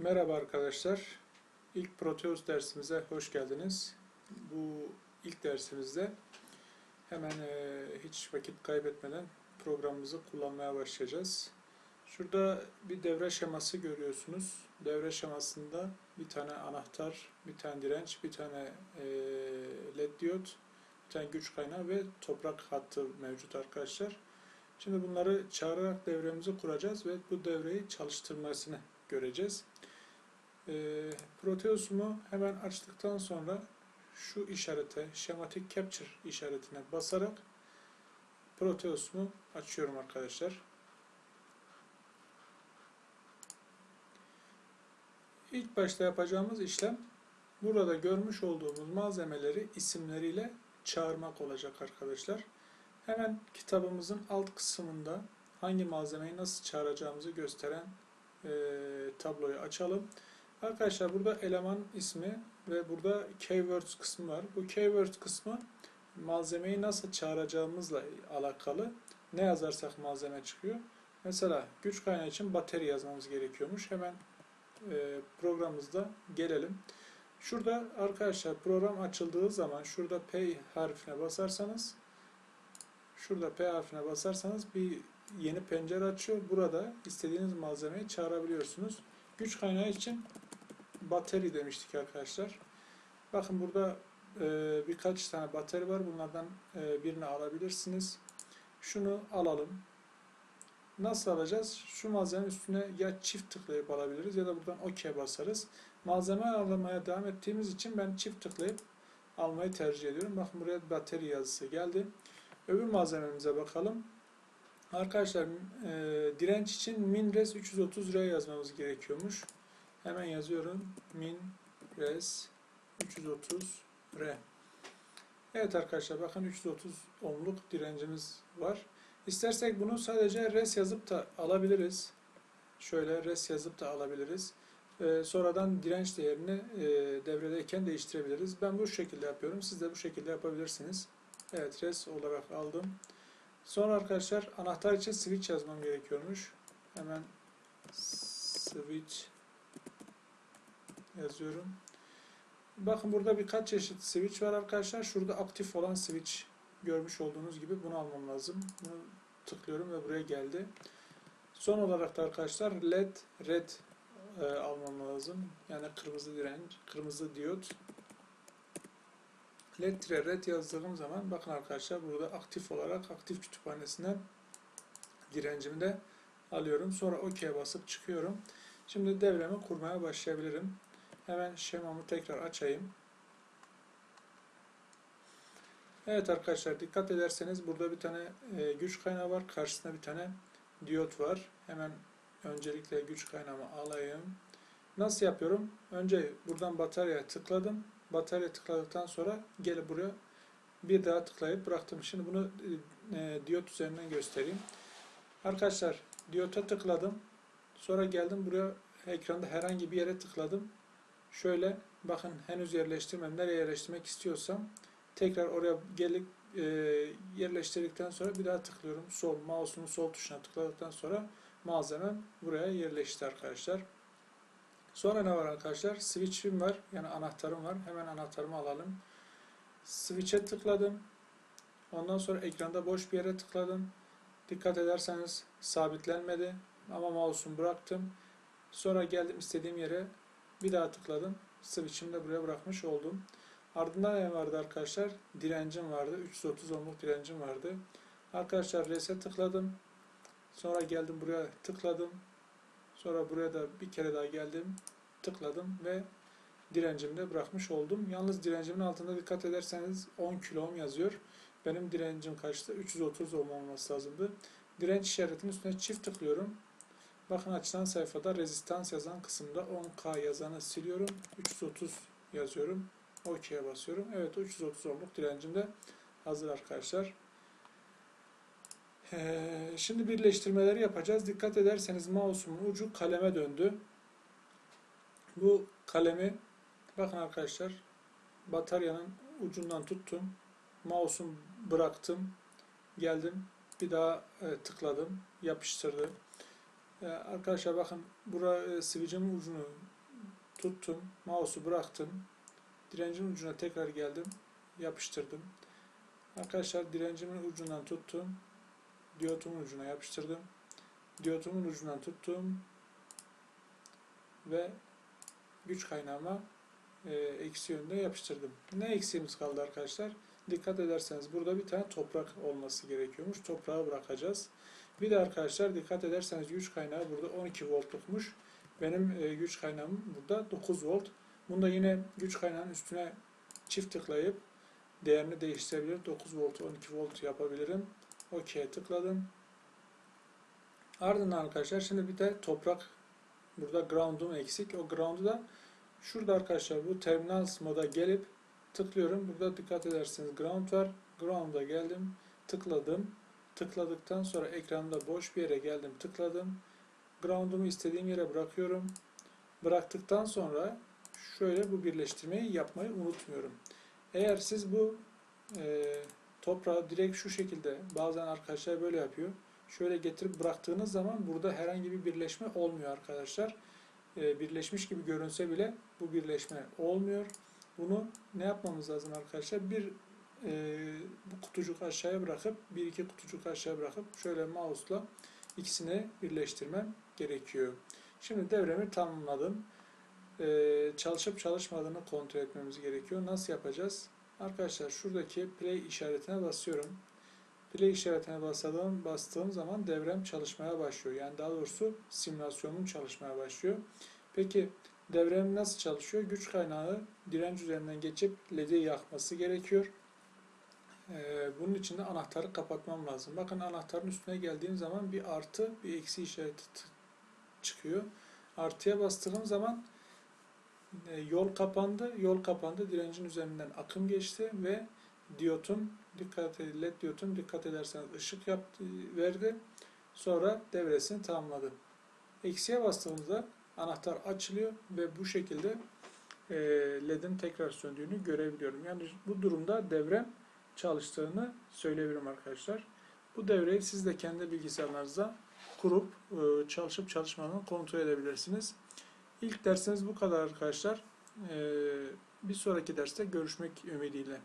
Merhaba arkadaşlar. İlk Proteus dersimize hoş geldiniz. Bu ilk dersimizde hemen e, hiç vakit kaybetmeden programımızı kullanmaya başlayacağız. Şurada bir devre şeması görüyorsunuz. Devre şemasında bir tane anahtar, bir tane direnç, bir tane e, led diyot, bir tane güç kaynağı ve toprak hattı mevcut arkadaşlar. Şimdi bunları çağırarak devremizi kuracağız ve bu devreyi çalıştırmasını göreceğiz. E, Proteus'umu hemen açtıktan sonra şu işarete, Schematic Capture işaretine basarak Proteus'umu açıyorum arkadaşlar. İlk başta yapacağımız işlem burada görmüş olduğumuz malzemeleri isimleriyle çağırmak olacak arkadaşlar. Hemen kitabımızın alt kısmında hangi malzemeyi nasıl çağıracağımızı gösteren e, tabloyu açalım. Arkadaşlar burada eleman ismi ve burada keywords kısmı var. Bu keywords kısmı malzemeyi nasıl çağıracağımızla alakalı. Ne yazarsak malzeme çıkıyor. Mesela güç kaynağı için bateri yazmamız gerekiyormuş. Hemen e, programımızda gelelim. Şurada arkadaşlar program açıldığı zaman şurada P harfine basarsanız şurada P harfine basarsanız bir yeni pencere açıyor. Burada istediğiniz malzemeyi çağırabiliyorsunuz. Güç kaynağı için bateri demiştik arkadaşlar. Bakın burada e, birkaç tane bateri var. Bunlardan e, birini alabilirsiniz. Şunu alalım. Nasıl alacağız? Şu malzemenin üstüne ya çift tıklayıp alabiliriz ya da buradan OK basarız. Malzeme almaya devam ettiğimiz için ben çift tıklayıp almayı tercih ediyorum. Bakın buraya bateri yazısı geldi. Öbür malzememize bakalım. Arkadaşlar e, direnç için minres 330 liraya yazmamız gerekiyormuş. Hemen yazıyorum. Minres 330 R. Evet arkadaşlar bakın 330 ohmluk direncimiz var. İstersek bunu sadece res yazıp da alabiliriz. Şöyle res yazıp da alabiliriz. Ee, sonradan direnç değerini e, devredeyken değiştirebiliriz. Ben bu şekilde yapıyorum. Siz de bu şekilde yapabilirsiniz. Evet res olarak aldım. Sonra arkadaşlar anahtar için switch yazmam gerekiyormuş. Hemen switch yazıyorum. Bakın burada birkaç çeşit switch var arkadaşlar. Şurada aktif olan switch görmüş olduğunuz gibi bunu almam lazım. Bunu tıklıyorum ve buraya geldi. Son olarak da arkadaşlar led red e, almam lazım. Yani kırmızı direnç, kırmızı diyot. Led red yazdığım zaman bakın arkadaşlar burada aktif olarak aktif kütüphanesinden direncimi de alıyorum. Sonra OK'ye basıp çıkıyorum. Şimdi devremi kurmaya başlayabilirim. Hemen şemamı tekrar açayım. Evet arkadaşlar dikkat ederseniz burada bir tane e, güç kaynağı var. Karşısında bir tane diyot var. Hemen öncelikle güç kaynağımı alayım. Nasıl yapıyorum? Önce buradan bataryaya tıkladım. Bataryaya tıkladıktan sonra gelip buraya bir daha tıklayıp bıraktım. Şimdi bunu e, diyot üzerinden göstereyim. Arkadaşlar diyota tıkladım. Sonra geldim buraya ekranda herhangi bir yere tıkladım. Şöyle bakın henüz yerleştirmem. Nereye yerleştirmek istiyorsam tekrar oraya gelip e, yerleştirdikten sonra bir daha tıklıyorum. Sol mouse'un sol tuşuna tıkladıktan sonra malzemem buraya yerleşti arkadaşlar. Sonra ne var arkadaşlar? Switch'im var. Yani anahtarım var. Hemen anahtarımı alalım. Switch'e tıkladım. Ondan sonra ekranda boş bir yere tıkladım. Dikkat ederseniz sabitlenmedi. Ama mouse'umu bıraktım. Sonra geldim istediğim yere bir daha tıkladım. Switch'imi de buraya bırakmış oldum. Ardından ne vardı arkadaşlar? Direncim vardı. 330 ohmluk direncim vardı. Arkadaşlar reset tıkladım. Sonra geldim buraya tıkladım. Sonra buraya da bir kere daha geldim. Tıkladım ve direncimi de bırakmış oldum. Yalnız direncimin altında dikkat ederseniz 10 kilo ohm yazıyor. Benim direncim kaçtı? 330 ohm olması lazımdı. Direnç işaretinin üstüne çift tıklıyorum. Bakın açılan sayfada rezistans yazan kısımda 10K yazanı siliyorum. 330 yazıyorum. OK'ye basıyorum. Evet 330 ohmluk direncim de hazır arkadaşlar. Ee, şimdi birleştirmeleri yapacağız. Dikkat ederseniz mouse'umun ucu kaleme döndü. Bu kalemi bakın arkadaşlar bataryanın ucundan tuttum. Mouse'umu bıraktım. Geldim. Bir daha e, tıkladım. Yapıştırdım. Ee, arkadaşlar bakın buraya e, switch'imin ucunu tuttum, mouse'u bıraktım. Direncin ucuna tekrar geldim, yapıştırdım. Arkadaşlar direncimin ucundan tuttum, diyotumun ucuna yapıştırdım. Diyotumun ucundan tuttum ve güç kaynağıma e, eksi yönde yapıştırdım. Ne eksiğimiz kaldı arkadaşlar? Dikkat ederseniz burada bir tane toprak olması gerekiyormuş. Toprağı bırakacağız. Bir de arkadaşlar dikkat ederseniz güç kaynağı burada 12 voltlukmuş. Benim e, güç kaynağım burada 9 volt. Bunda yine güç kaynağının üstüne çift tıklayıp değerini değiştirebilir. 9 volt 12 volt yapabilirim. OK'ye tıkladım. Ardından arkadaşlar şimdi bir de toprak burada ground'um eksik. O ground'u da şurada arkadaşlar bu terminal moda gelip tıklıyorum. Burada dikkat ederseniz ground var. Ground'a geldim. Tıkladım. Tıkladıktan sonra ekranda boş bir yere geldim. Tıkladım. Ground'umu istediğim yere bırakıyorum. Bıraktıktan sonra şöyle bu birleştirmeyi yapmayı unutmuyorum. Eğer siz bu e, toprağı direkt şu şekilde bazen arkadaşlar böyle yapıyor. Şöyle getirip bıraktığınız zaman burada herhangi bir birleşme olmuyor arkadaşlar. E, birleşmiş gibi görünse bile bu birleşme olmuyor. Bunu ne yapmamız lazım arkadaşlar? Bir e, bu kutucuk aşağıya bırakıp bir iki kutucuk aşağıya bırakıp şöyle mouse'la ikisini birleştirmem gerekiyor. Şimdi devremi tamamladım. E, çalışıp çalışmadığını kontrol etmemiz gerekiyor. Nasıl yapacağız? Arkadaşlar şuradaki play işaretine basıyorum. Play işaretine bastığım, bastığım zaman devrem çalışmaya başlıyor. Yani daha doğrusu simülasyonum çalışmaya başlıyor. Peki devrem nasıl çalışıyor? Güç kaynağı direnç üzerinden geçip LED'i yakması gerekiyor. Ee, bunun için de anahtarı kapatmam lazım. Bakın anahtarın üstüne geldiğim zaman bir artı bir eksi işareti çıkıyor. Artıya bastığım zaman yol kapandı. Yol kapandı. Direncin üzerinden akım geçti ve diyotum dikkat ed- led diyotum dikkat ederseniz ışık yaptı, verdi. Sonra devresini tamamladı. Eksiye bastığımızda anahtar açılıyor ve bu şekilde e, ledin tekrar söndüğünü görebiliyorum. Yani bu durumda devrem çalıştığını söyleyebilirim arkadaşlar. Bu devreyi siz de kendi bilgisayarlarınızda kurup e, çalışıp çalışmadığını kontrol edebilirsiniz. İlk dersimiz bu kadar arkadaşlar. E, bir sonraki derste görüşmek ümidiyle.